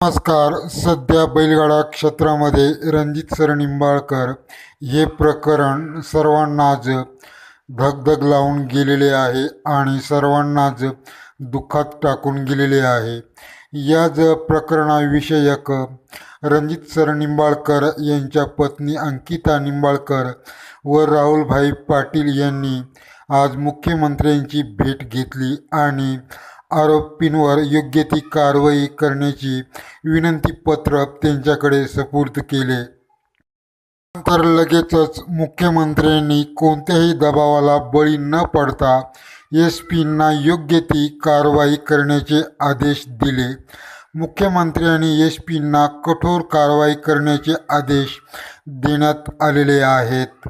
नमस्कार. सध्या बैलगाडा क्षेत्रामध्ये रणजित सर निंबाळकर हे प्रकरण सर्वांनाच धगधग लावून गेलेले आहे आणि सर्वांनाच दुःखात टाकून गेलेले आहे. याच प्रकरणाविषयक रणजित सर निंबाळकर यांच्या पत्नी अंकिता निंबाळकर व राहुलभाई पाटील यांनी आज मुख्यमंत्र्यांची भेट घेतली आणि आरोपींवर योग्य ती कारवाई करण्याची विनंती पत्र त्यांच्याकडे सुपूर्द केले. नंतर लगेचच मुख्यमंत्र्यांनी कोणत्याही दबावाला बळी न पडता एस पींना योग्य ती कारवाई करण्याचे आदेश दिले. मुख्यमंत्र्यांनी एस पींना कठोर कारवाई करण्याचे आदेश देण्यात आलेले आहेत.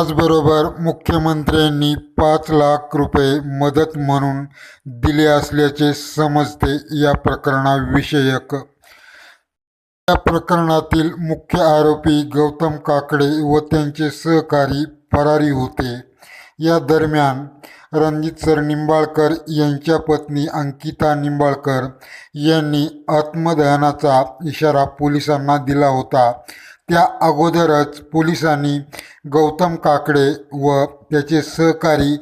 त्याचबरोबर मुख्यमंत्र्यांनी पाच लाख रुपये मदत म्हणून दिले असल्याचे समजते या प्रकरणाविषयक. या प्रकरणातील मुख्य आरोपी गौतम काकडे व त्यांचे सहकारी फरारी होते. या दरम्यान रणजित सर निंबाळकर यांच्या पत्नी अंकिता निंबाळकर यांनी आत्मदहनाचा इशारा पोलिसांना दिला होता. त्या अगोदरच पोलिसांनी गौतम काकडे व त्याचे सहकारी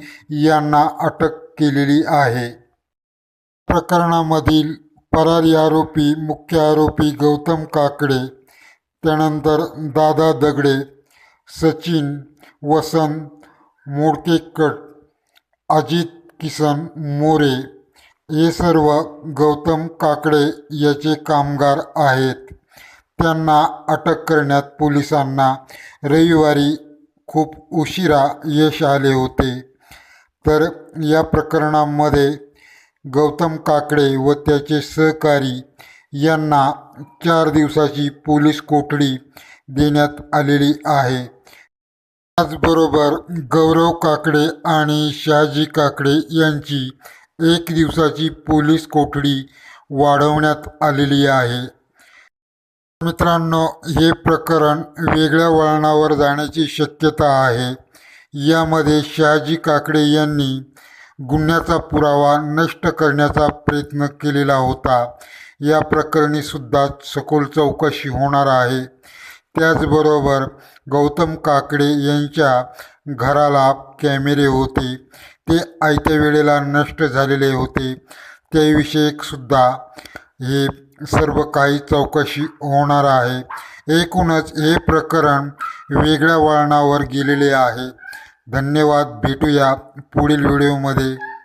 यांना अटक केलेली आहे. प्रकरणामधील फरारी आरोपी मुख्य आरोपी गौतम काकडे त्यानंतर दादा दगडे सचिन वसंत मोडकेकट अजित किसन मोरे हे सर्व गौतम काकडे याचे कामगार आहेत. त्यांना अटक करण्यात पोलिसांना रविवारी खूप उशिरा यश आले होते. तर या प्रकरणामध्ये गौतम काकडे व त्याचे सहकारी यांना चार दिवसाची पोलीस कोठडी देण्यात आलेली आहे. त्याचबरोबर गौरव काकडे आणि शहाजी काकडे यांची एक दिवसाची पोलीस कोठडी वाढवण्यात आलेली आहे. मित्रांनो हे प्रकरण वेगळ्या वळणावर जाण्याची शक्यता आहे. यामध्ये शहाजी काकडे यांनी गुन्ह्याचा पुरावा नष्ट करण्याचा प्रयत्न केलेला होता. या प्रकरणी सुद्धा सखोल चौकशी होणार आहे. त्याचबरोबर गौतम काकडे यांच्या घराला कॅमेरे होते. ते आयत्या वेळेला नष्ट झालेले होते. त्याविषयीसुद्धा हे सर्व काही चौकशी होणार आहे. एकूणच हे प्रकरण वेगळ्या वळणावर गेलेले आहे. धन्यवाद. भेटूया पुढील व्हिडिओमध्ये.